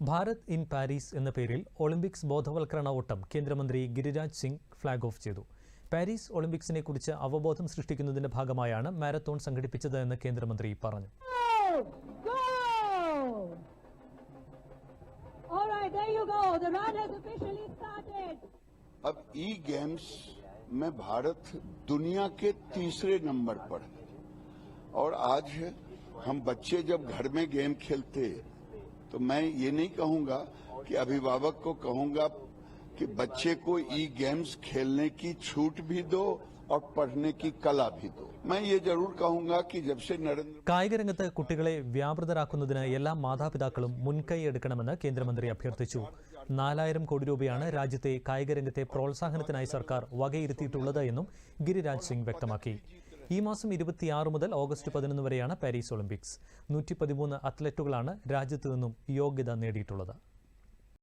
Bharat in Paris എന്ന പേരിൽ Olympics ബോധവൽക്കരണ ഓട്ടം കേന്ദ്രമന്ത്രി ഗിരിരാജ് സിംഗ് ഫ്ളാഗ് ഓഫ് ചെയ്തു പാരീസ് ഒളിമ്പിക്സിനെ കുറിച്ച് അവബോധം സൃഷ്ടിക്കുന്നതിന്റെ ഭാഗമായാണ് മാരത്തോൺ സംഘടിപ്പിച്ചത് എന്ന് കേന്ദ്രമന്ത്രി പറഞ്ഞു Go! All right, there you go. The run has officially started. अब ई गेम्स में भारत दुनिया के तीसरे नंबर पर है और आज हम बच्चे जब घर में गेम खेलते तो मैं ये नहीं कहूंगा कि अभिभावक को कहूंगा कि बच्चे को ई गेम्स खेलने की छूट भी दो और पढ़ने की कला भी दो मैं ये जरूर कहूंगा कि जब से नरेंद्र കായിക രംഗത്ത് കുട്ടികളെ വ്യാപൃതരാക്കുന്നതിന് എല്ലാ മാതാപിതാക്കളും മുൻകൈ എടുക്കണമെന്ന് കേന്ദ്രമന്ത്രി അഭ്യർത്ഥിച്ചു നാലായിരം കോടി രൂപയാണ് രാജ്യത്തെ കായിക രംഗത്തെ പ്രോത്സാഹനത്തിനായി സർക്കാർ വകയിരുത്തിയിട്ടുള്ളത് എന്നും ഗിരിരാജ് സിംഗ് വ്യക്തമാക്കി ഈ മാസം ഇരുപത്തിയാറ് മുതൽ ഓഗസ്റ്റ് പതിനൊന്ന് വരെയാണ് പാരീസ് ഒളിമ്പിക്സ്. നൂറ്റി പതിമൂന്ന് അത്ലറ്റുകളാണ് രാജ്യത്തു നിന്നും യോഗ്യത നേടിയിട്ടുള്ളത്.